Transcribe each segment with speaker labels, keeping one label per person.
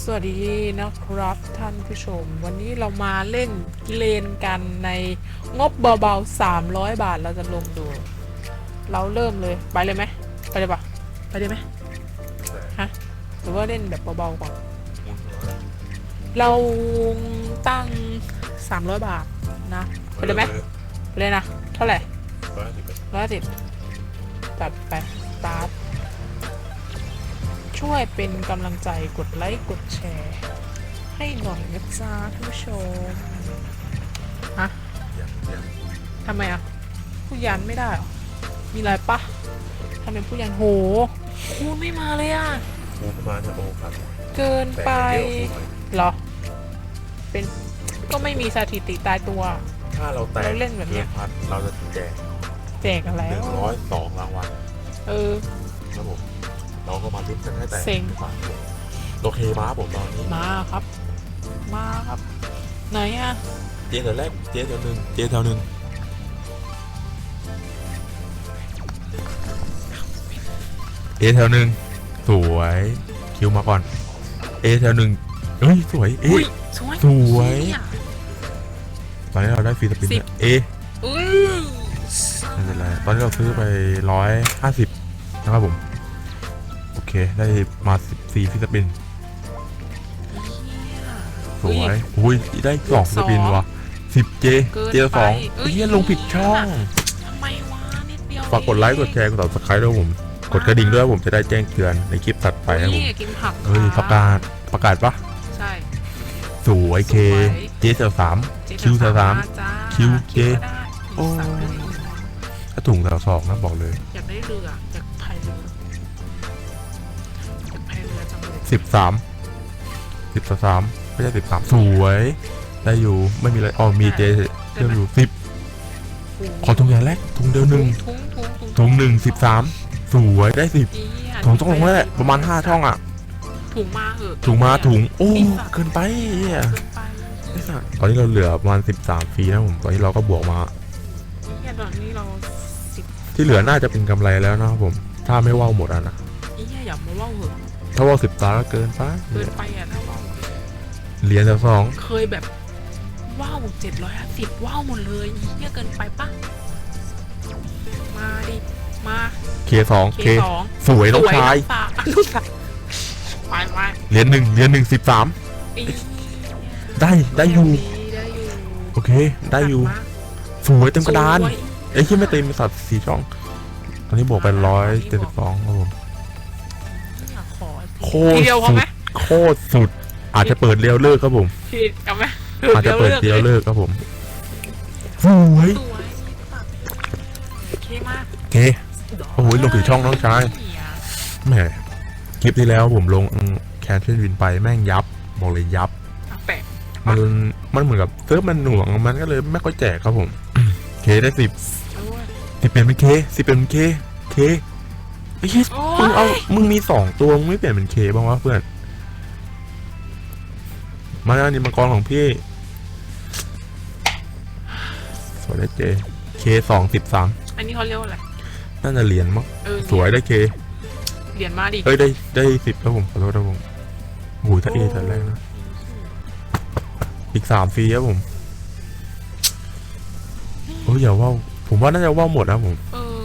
Speaker 1: สวัสดีนะครับท่านผู้ชม วันนี้เรามาเล่นเลนกันในงบเบาๆ 300 บาทเราจะลงดู เราเริ่มเลยไปเลยไหมไปเลยปะไปเลยไหมฮะหรือว่าเล่นแบบเบาๆก่อนเราตั้ง 300 บาทนะไปเลยไหมไปเลยนะ เท่าไหร่ร้อยสิบจัดไปสตาร์ท ช่วยเป็นกำลังใจกดไลค์กดแชร์ ให้หน่อยนะจ๊ะท่านผู้ชมฮะทำไมอะ ผู้ยันไม่ได้เหรอ มีอะไรปะทำไมผู้ยันโหคูณไม่มาเลยอะ
Speaker 2: คูประมาณจะโอครับ
Speaker 1: เกิน
Speaker 2: แต่
Speaker 1: ไป
Speaker 2: เดียวคูหน่อย
Speaker 1: เหรอ เป็นก็ไม่มีสถิติตายตัว
Speaker 2: ถ้าเราแตก
Speaker 1: เราเล่นแบบเนี้
Speaker 2: เกิ
Speaker 1: ย
Speaker 2: นพันเราจะแจก
Speaker 1: แจกกัน
Speaker 2: ห
Speaker 1: แล้
Speaker 2: นึ่
Speaker 1: ว
Speaker 2: งร้อยสองรางวัล
Speaker 1: เออ
Speaker 2: ครับผม เราก็มาลุ้นกันให้แตก
Speaker 1: เซ็ง
Speaker 2: ดีกว่าครับผมโอเคมาครับผมตอนนี้
Speaker 1: มาครับ มาครับ ไหนอะ
Speaker 2: เจ๊แถวแรกเจ๊แถวหนึ่งเจ๊แถวหนึ่งเอแถวหนึ่งสวยคิวมาก่อน เอแถวหนึ่งเอ้ยสวยเอ
Speaker 1: อุ้ยสวย
Speaker 2: สวย
Speaker 1: อะ
Speaker 2: ตอนนี้เราได้ฟรีสปิน
Speaker 1: สิบ
Speaker 2: เอ
Speaker 1: อุ้ย
Speaker 2: ไม่เป็นไรตอนนี้เราซื้อไปร้อยห้าสิบนะครับผม โอเค ได้มาสิบสี่ฟิสปิน สวย อุ้ย ได้สองฟิสปินว่ะสิบเจ เจสองเฮียลงผิดช่อง
Speaker 1: ทำไมวะนิดเดียว
Speaker 2: ฝากกดไลค์ กดแชร์ กดติดตามด้วยผม กดกระดิ่งด้วยผมจะได้แจ้งเตือนในคลิปถัดไปนะผม
Speaker 1: นี่กินผัก
Speaker 2: เฮ้ยประกาศ ประกาศปะ
Speaker 1: ใช่
Speaker 2: สวยเค
Speaker 1: สวย
Speaker 2: เจเซลสาม
Speaker 1: เจ๊
Speaker 2: คิว
Speaker 1: จะ
Speaker 2: สาม
Speaker 1: จ้า
Speaker 2: คิวเจ๊
Speaker 1: ก็ได้
Speaker 2: โอ้
Speaker 1: สั่งได้
Speaker 2: ถ้าถุงแถวสองนะบอกเลย
Speaker 1: อยากได้เรืออยากพายเรือ
Speaker 2: สิบสามสิบสามไม่ใช่สิบสามสวย ได้อยู่ไม่มีอะไรอ๋อมีเจเชื่อมอยู่สิบขอถุงอย่างแรกถุงเดียวหนึ่ง
Speaker 1: ถุงถุงถุง
Speaker 2: ถุงหนึ่งสิบสามสวยได้สิบ
Speaker 1: อีะ
Speaker 2: ถุงต้องลงแล้วแหละประมาณห้าช่องอะ
Speaker 1: ถุงมาเหอะ
Speaker 2: ถุงมาถุงโอ้
Speaker 1: ไอ้สัตว์
Speaker 2: เกินไปเหี้ย
Speaker 1: เกินไป
Speaker 2: ไอ้สัสตอนนี้เราเหลือประมาณสิบสามฟรีนะผมตอนนี้เราก็บวกมา
Speaker 1: เนี่ยตอนนี้เราสิบ
Speaker 2: ที่เหลือน่าจะเป็นกำไรแล้วนะครับผม ถ้าไม่ว่าวหมดอะนะ
Speaker 1: อีเนี่ยอย่ามาเล่าเหอะ
Speaker 2: ถ้าว่าวสิบตาก็เกินไป
Speaker 1: เกินไปอะนะเล่า
Speaker 2: เหรียญแถวสอง
Speaker 1: เคยแบบว้าวเจ็ดร้อยห้าสิบว้าวหมดเลยอีเนี่ยเกินไปปะมาดิมา
Speaker 2: เคสอง
Speaker 1: เค
Speaker 2: เค
Speaker 1: สอง
Speaker 2: สวยน้องชาย
Speaker 1: สวน้องลูกชายไปไป
Speaker 2: เหรียญหนึ่งเหรียญหนึ่งสิบสาม
Speaker 1: อี
Speaker 2: ได้ได้อยู่
Speaker 1: ได้อยู่
Speaker 2: โอเคได้อยู่
Speaker 1: มา
Speaker 2: สวยเต็มกระดาน
Speaker 1: สวย
Speaker 2: เอ้ยที่ไม่เต็มสัตว์สี่ช่อง ตอนนี้บวกไปร้อยเจ็ดสิบสองครับผม
Speaker 1: ข อ
Speaker 2: โค
Speaker 1: ที
Speaker 2: ตร
Speaker 1: เดียวพอ
Speaker 2: สุ
Speaker 1: ไหม
Speaker 2: ดโคตรสุด อาจจะเปิดเรียวเลิกครับผม
Speaker 1: ทีเอาไหม
Speaker 2: อาจจะเปิดเรียวเลิกครับผมสวย
Speaker 1: สวยโอเคมาก
Speaker 2: โอเคโอ้โหลงผิดช่องน้องชายแหมคลิปที่แล้วผมลงแคนเทนวินไปแม่งยับบอกเลยยับ
Speaker 1: แปะ
Speaker 2: มันมันเหมือนกับเซิร์ฟมันหน่วงมันก็เลยไม่ค่อยแจกครับผม เคได้สิบ
Speaker 1: โอ้ย
Speaker 2: สิบเป็นเป็นเคสิบเป็นเค เค ไอ้เหี้ย
Speaker 1: โอ้
Speaker 2: มึงเอา
Speaker 1: ย
Speaker 2: มึงมีสองตัว มึงไม่เปลี่ยนเป็นเคบ้างวะเพื่อน มาอันนี้มังกรของพี่ สวยได้เจ เคสองสิบสาม
Speaker 1: อันนี้เขาเรียกว่าอะไร
Speaker 2: น่าจะเหรียญมั้ง
Speaker 1: เออ
Speaker 2: สวยได้เค
Speaker 1: เหรียญมาดิ
Speaker 2: เอ้ยได้ได้สิบแล้วผมขอโทษครับผมโอ้ยถ้าเอแต่แรกนะ อีกสามฟรีครับผมโอ้ยอย่าว่าวผมว่าน่าจะว่าวหมดนะผม
Speaker 1: เออ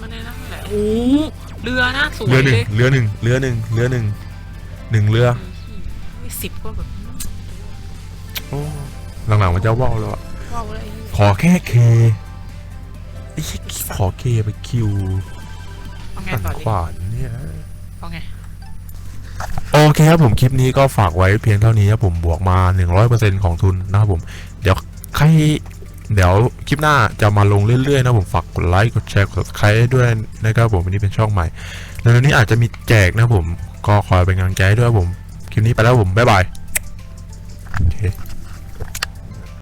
Speaker 1: มันในนั่นแหละโอ้ เรือนะสวย
Speaker 2: เรือห
Speaker 1: เล
Speaker 2: นึ่ง
Speaker 1: ย
Speaker 2: เรือหนึ่งเรือหนึ่งเรือหนึ่งหนึ่งเรือ
Speaker 1: มีสิบก็แบบ
Speaker 2: โอ้หลังๆมันจะว่าวแล้วอะ
Speaker 1: ว้าวอะไร
Speaker 2: ขอแค่เคไอ้เหี้ยขอเคไปคิว
Speaker 1: เอาไง
Speaker 2: หัน
Speaker 1: ต่อ
Speaker 2: ข
Speaker 1: ดิ
Speaker 2: วานเนี่ย
Speaker 1: เอาไง
Speaker 2: โอเคครับผมคลิปนี้ก็ฝากไว้เพียงเท่านี้ครับผมบวกมา 100%ของทุนนะครับผม เดี๋ยวใคร เดี๋ยวคลิปหน้าจะมาลงเรื่อยๆนะผมฝากกดไลค์กดแชร์กด subscribe ด้วยนะครับผมวันนี้เป็นช่องใหม่ แล้วนี้อาจจะมีแจกนะผมก็คอยเป็นกำลังใจด้วยผมคลิปนี้ไปแล้วผมบ๊ายบายโอเค